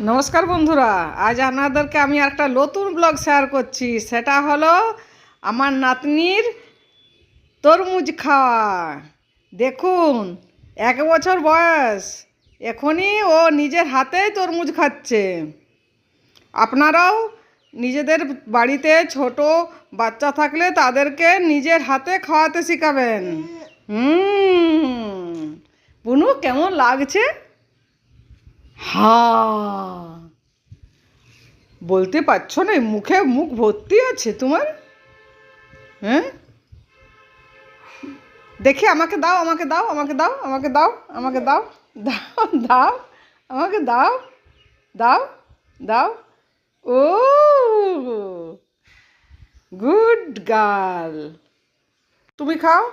নমস্কার বন্ধুরা, আজ আপনাদেরকে আমি একটা নতুন ব্লগ শেয়ার করছি। সেটা হলো আমার নাতনির তরমুজ খাওয়া। দেখুন, এক বছর বয়স, এখনই ও নিজের হাতেই তরমুজ খাচ্ছে। আপনারাও নিজেদের বাড়িতে ছোট বাচ্চা থাকলে তাদেরকে নিজের হাতে খাওয়াতে শেখাবেন। হুম, বুনু, কেমন লাগছে? হা। বলতে পারছ না মুখে মুখ ভর্তি আছে তোমার? হ্যাঁ? দেখি, আমাকে দাও আমাকে দাও আমাকে দাও আমাকে দাও আমাকে দাও দাও দাও, আমাকে দাও দাও দাও। ও, গুড গার্ল। তুমি খাও।